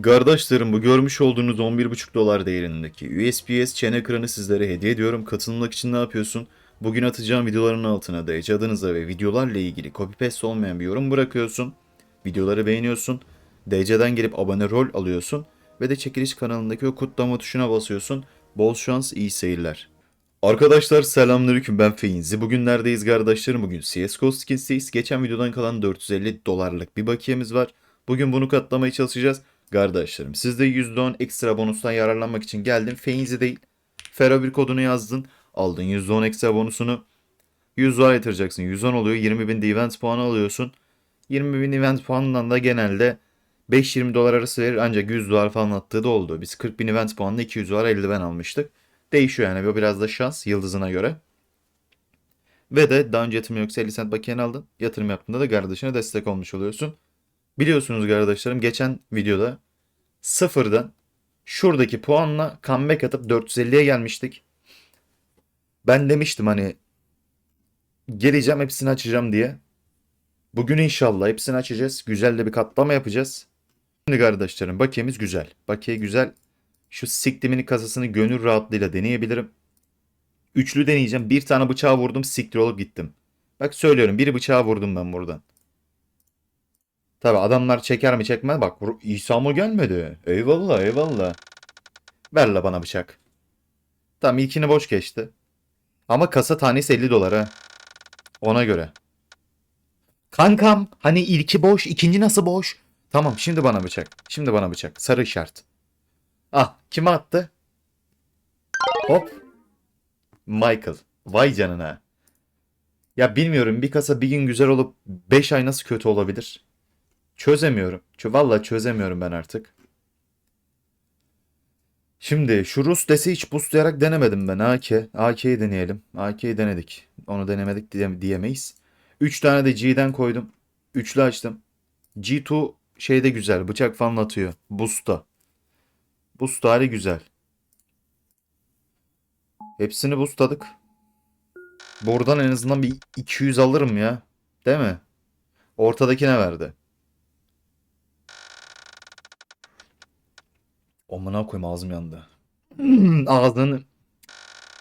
Kardeşlerim bu görmüş olduğunuz 11,5 dolar değerindeki USPS çene ekranı sizlere hediye ediyorum. Katılmak için ne yapıyorsun? Bugün atacağım videoların altına DC adınıza ve videolarla ilgili copy paste olmayan bir yorum bırakıyorsun. Videoları beğeniyorsun. DC'den gelip abone rol alıyorsun. Ve de çekiliş kanalındaki o kutlama tuşuna basıyorsun. Bol şans, iyi seyirler. Arkadaşlar selamünaleyküm ben Feinzi. Bugün neredeyiz kardeşlerim? Bugün CSGO Skins'teyiz. Geçen videodan kalan 450 dolarlık bir bakiyemiz var. Bugün bunu katlamaya çalışacağız. Kardeşlerim siz de %10 ekstra bonustan yararlanmak için geldin. Feinzi değil. Fero bir kodunu yazdın. Aldın %10 ekstra bonusunu. 100 dolar yatıracaksın. 110 oluyor. 20 bin de event puanı alıyorsun. 20 bin event puanından da genelde 5-20 dolar arası verir ancak 100 dolar falan attığı da oldu. Biz 40 bin event puanla 200 dolar eldiven almıştık. Değişiyor yani bu biraz da şans yıldızına göre. Ve de daha önce yatırım yoksa 50 cent bakiyen aldın. Yatırım yaptığında da kardeşine destek olmuş oluyorsun. Biliyorsunuz kardeşlerim geçen videoda sıfırdan şuradaki puanla comeback atıp 450'ye gelmiştik. Ben demiştim hani geleceğim hepsini açacağım diye. Bugün inşallah hepsini açacağız. Güzel de bir katlama yapacağız. Şimdi kardeşlerim bakiyemiz güzel. Bakiye güzel. Şu siktimini kasasını gönül rahatlığıyla deneyebilirim. Üçlü deneyeceğim. Bir tane bıçağı vurdum siktir olup gittim. Bak söylüyorum bir bıçağı vurdum ben buradan. Tabi adamlar çeker mi çekmez. Bak İsa mı gelmedi? Eyvallah eyvallah. Ver la bana bıçak. Tamam ilkini boş geçti. Ama kasa tanesi 50 dolar ha. Ona göre. Kankam hani ilki boş ikinci nasıl boş? Tamam şimdi bana bıçak. Şimdi bana bıçak. Sarı işaret. Ah kime attı? Hop. Michael. Vay canına. Ya bilmiyorum bir kasa bir gün güzel olup 5 ay nasıl kötü olabilir? Çözemiyorum. Çö Vallahi çözemiyorum ben artık. Şimdi şu Rus desi hiç boostlayarak denemedim ben. AK. AK'yi deneyelim. AK'yi denedik. Onu denemedik diye diyemeyiz. 3 tane de G'den koydum. Üçlü açtım. G2 şeyde güzel. Bıçak falan atıyor. Boost'ta. Boost hali güzel. Hepsini boostladık. Buradan en azından bir 200 alırım ya. Değil mi? Ortadaki ne verdi? Amına koyayım ağzım yandı. Ağzını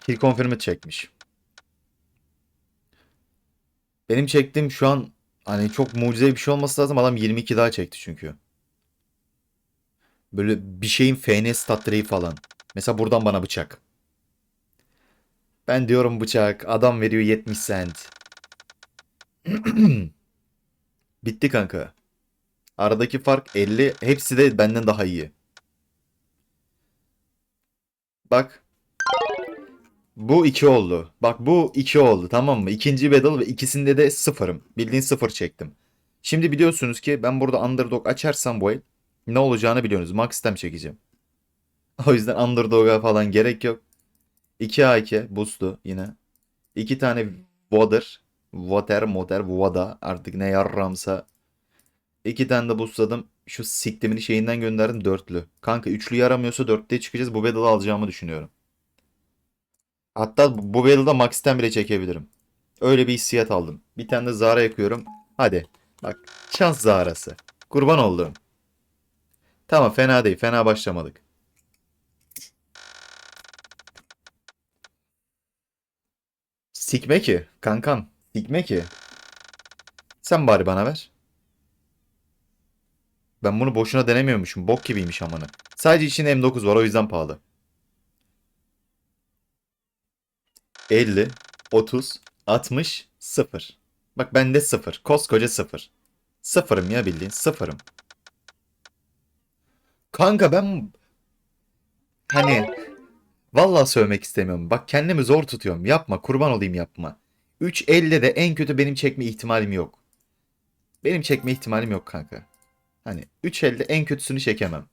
kill confirm'i çekmiş. Benim çektiğim şu an hani çok mucizevi bir şey olması lazım. Adam 22 daha çekti çünkü. Böyle bir şeyin FN stat direği falan. Mesela buradan bana bıçak. Ben diyorum bıçak. Adam veriyor 70 cent. Bitti kanka. Aradaki fark 50. Hepsi de benden daha iyi. Bak. Bu 2 oldu. Bak bu 2 oldu tamam mı? İkinci battle ve ikisinde de sıfırım. Bildiğin sıfır çektim. Şimdi biliyorsunuz ki ben burada underdog açarsam bu el ne olacağını biliyorsunuz. Max stem çekeceğim. O yüzden underdog'a falan gerek yok. 2 A2 boost'u yine. 2 tane water. Water, motor, vada artık ne yarramsa. 2 tane de boostladım. Şu siktimini şeyinden gönderdim dörtlü. Kanka üçlü yaramıyorsa dörtlüye çıkacağız. Bu battle'ı alacağımı düşünüyorum. Hatta bu battle'da max'ten bile çekebilirim. Öyle bir hissiyat aldım. Bir tane de Zara yakıyorum. Hadi. Bak şans Zara'sı. Kurban oldum. Tamam fena değil. Fena başlamadık. Sikme ki. Kankam. Sikme ki. Sen bari bana ver. Ben bunu boşuna denemiyormuşum. Bok gibiymiş amanı. Sadece içinde M9 var o yüzden pahalı. 50, 30, 60, 0. Bak bende 0. Koskoca 0. Sıfırım ya bildiğin. Sıfırım. Kanka ben hani vallahi söylemek istemiyorum. Bak kendimi zor tutuyorum. Yapma kurban olayım yapma. 3.50'de de en kötü benim çekme ihtimalim yok. Benim çekme ihtimalim yok kanka. Hani 3.50'de en kötüsünü çekemem.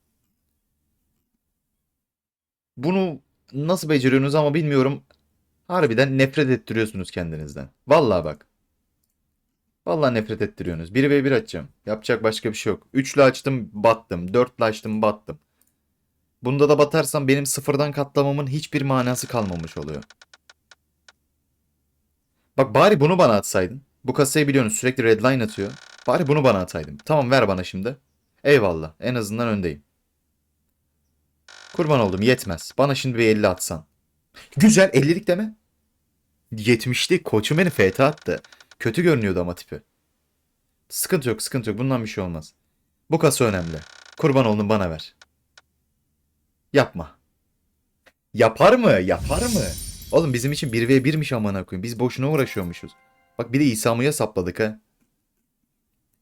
Bunu nasıl beceriyorsunuz ama bilmiyorum. Harbiden nefret ettiriyorsunuz kendinizden. Vallahi bak. Vallahi nefret ettiriyorsunuz. 1 ve 1 açacağım. Yapacak başka bir şey yok. 3'lü açtım battım. 4'lü açtım battım. Bunda da batarsam benim sıfırdan katlamamın hiçbir manası kalmamış oluyor. Bak bari bunu bana atsaydın. Bu kasayı biliyorsunuz sürekli redline atıyor. Bari bunu bana ataydın. Tamam ver bana şimdi. Eyvallah. En azından öndeyim. Kurban oldum yetmez. Bana şimdi bir 50 atsan. Güzel 50'lik deme. 70'lik koçum beni FT attı. Kötü görünüyordu ama tipi. Sıkıntı yok sıkıntı yok bundan bir şey olmaz. Bu kasa önemli. Kurban oldum bana ver. Yapma. Yapar mı? Yapar mı? Oğlum bizim için 1v1'miş amına koyayım. Biz boşuna uğraşıyormuşuz. Bak bir de İsa'mıya sapladık ha.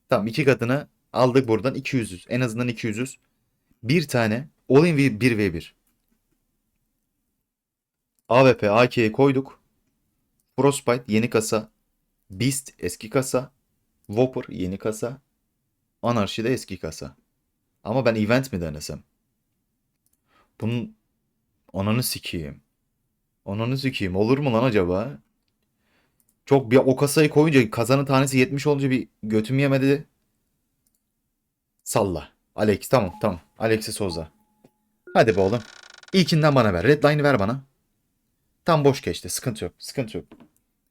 Tamam iki katına aldık buradan 200'üz. En azından 200'üz. Bir tane all in 1v1. AWP AK'ye koyduk. Frostbite yeni kasa. Beast eski kasa. Whopper yeni kasa. Anarchy de eski kasa. Ama ben event mi denesem? Bunun ananı sikeyim. Ananı sikeyim. Olur mu lan acaba? Çok bir o kasayı koyunca kazanın tanesi 70 olunca bir götüm yemedi. Salla. Alex tamam tamam. Alex'i Souza. Hadi be oğlum. İlkinden bana ver. Redline'ı ver bana. Tam boş geçti. Sıkıntı yok. Sıkıntı yok.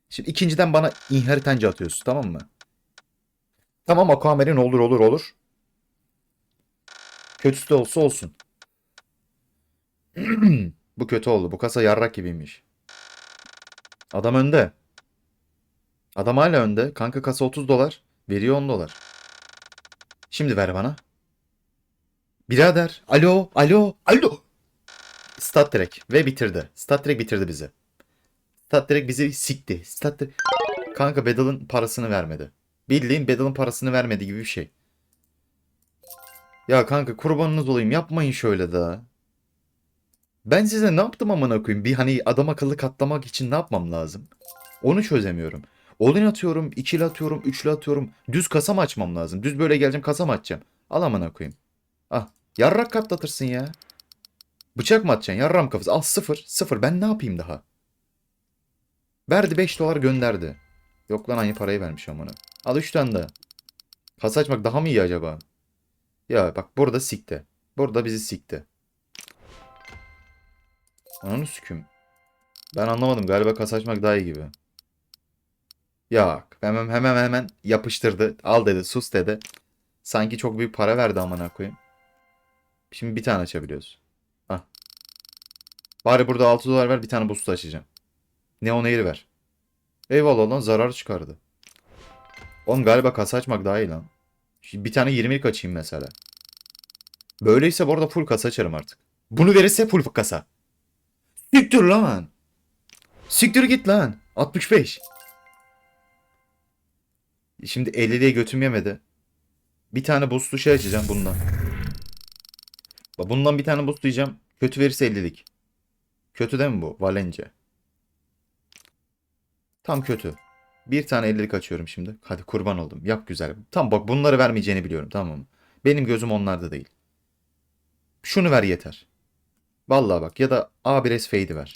Şimdi ikinciden bana inheritance atıyorsun tamam mı? Tamam Aquamarine olur olur olur. Kötüsü de olsa olsun. Bu kötü oldu. Bu kasa yarrak gibiymiş. Adam önde. Adam hala önde. Kanka kasa 30 dolar. Veriyor 10 dolar. Şimdi ver bana. Birader. Alo. Alo. Alo. Stat direkt. Ve bitirdi. Stat direkt bitirdi bizi. Stat direkt bizi sikti. Stat direkt... Kanka Battle'ın parasını vermedi. Bildiğin Battle'ın parasını vermedi gibi bir şey. Ya kanka kurbanınız olayım yapmayın şöyle daha. Ben size ne yaptım amına koyayım? Bir hani adam akıllı katlamak için ne yapmam lazım? Onu çözemiyorum. All-in atıyorum, ikili atıyorum, üçlü atıyorum. Düz kasa mı açmam lazım? Düz böyle geleceğim kasa mı açacağım? Al amına koyayım. Ah. Yarrak katlatırsın ya. Bıçak mı atacaksın? Yarram kafası. Al sıfır. Sıfır. Ben ne yapayım daha? Verdi 5 dolar gönderdi. Yok lan aynı parayı vermiş amına. Al 3 tane daha. Kasa açmak daha mı iyi acaba? Ya bak burada sikti. Burada bizi sikti. Ananı süküm. Ben anlamadım. Galiba kasa açmak daha iyi gibi. Ya hemen hemen hemen yapıştırdı. Al dedi, sus dedi. Sanki çok büyük para verdi amına koyayım. Şimdi bir tane açabiliyoruz. Ah. Bari burada 6 dolar ver bir tane boost açacağım. Neon Air ver. Eyvallah lan zarar çıkardı. Oğlum galiba kasa açmak daha iyi lan. Şimdi bir tane 20'lik açayım mesela. Böyleyse bu arada full kasa açarım artık. Bunu verirse full kasa. Siktir lan. Siktir git lan. 65. Şimdi 50'liye götüm yemedi. Bir tane boostlu şey açacağım bundan. Bundan bir tane boostlayacağım. Kötü verirse 50'lik. Kötü değil mi bu? Valence. Tam kötü. Bir tane 50'lik açıyorum şimdi. Hadi kurban oldum. Yap güzel. Tam bak bunları vermeyeceğini biliyorum tamam mı? Benim gözüm onlarda değil. Şunu ver yeter. Vallahi bak ya da A1S Fade'i ver.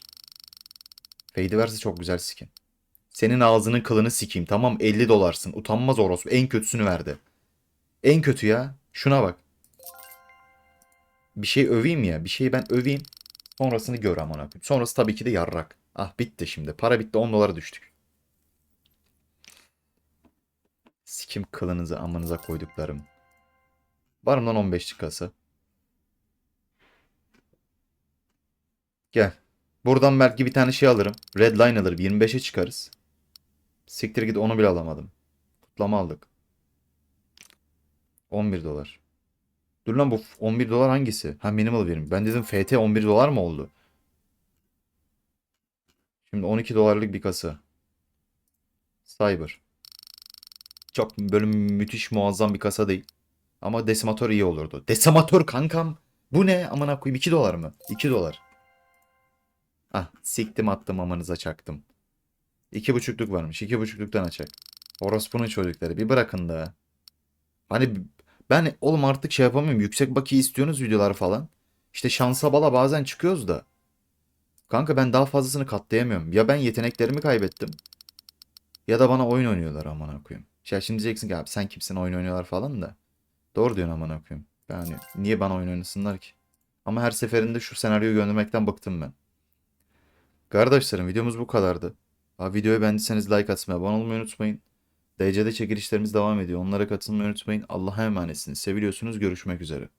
Fade'i verse çok güzel skin. Senin ağzının kılını sikeyim. Tamam 50 dolarsın. Utanmaz orospu. En kötüsünü verdi. En kötü ya. Şuna bak. Bir şey öveyim ya. Bir şeyi ben öveyim. Sonrasını gör koyayım. Sonrası tabii ki de yarrak. Ah bitti şimdi. Para bitti 10 dolara düştük. Sikim kılınızı amınıza koyduklarım. Varımdan 15'lik kasa. Gel. Buradan belki bir tane şey alırım. Redline alırım. 25'e çıkarız. Siktir git onu bile alamadım. Kutlama aldık. 11 dolar. Dur lan bu 11 dolar hangisi? Ha minimal verim. Ben dedim FT 11 dolar mı oldu? Şimdi 12 dolarlık bir kasa. Cyber. Çok böyle müthiş muazzam bir kasa değil. Ama desimatör iyi olurdu. Desimatör kankam. Bu ne? Amına koyayım 2 dolar mı? 2 dolar. Ah siktim attım amanıza çaktım. İki buçukluk varmış. İki buçukluktan açak. Orospu'nun çocukları. Bir bırakın da. Hani ben oğlum artık şey yapamıyorum. Yüksek bakiye istiyorsunuz videolar falan. İşte şansa bala bazen çıkıyoruz da. Kanka ben daha fazlasını katlayamıyorum. Ya ben yeteneklerimi kaybettim. Ya da bana oyun oynuyorlar amına koyayım. Ya şimdi diyeceksin ki abi sen kimsin oyun oynuyorlar falan da. Doğru diyorsun amına koyayım. Yani niye bana oyun oynasınlar ki? Ama her seferinde şu senaryoyu göndermekten bıktım ben. Kardeşlerim videomuz bu kadardı. Videoyu beğendiyseniz like atmayı, abone olmayı unutmayın. DC'de çekilişlerimiz devam ediyor. Onlara katılmayı unutmayın. Allah'a emanetsiniz. Seviliyorsunuz. Görüşmek üzere.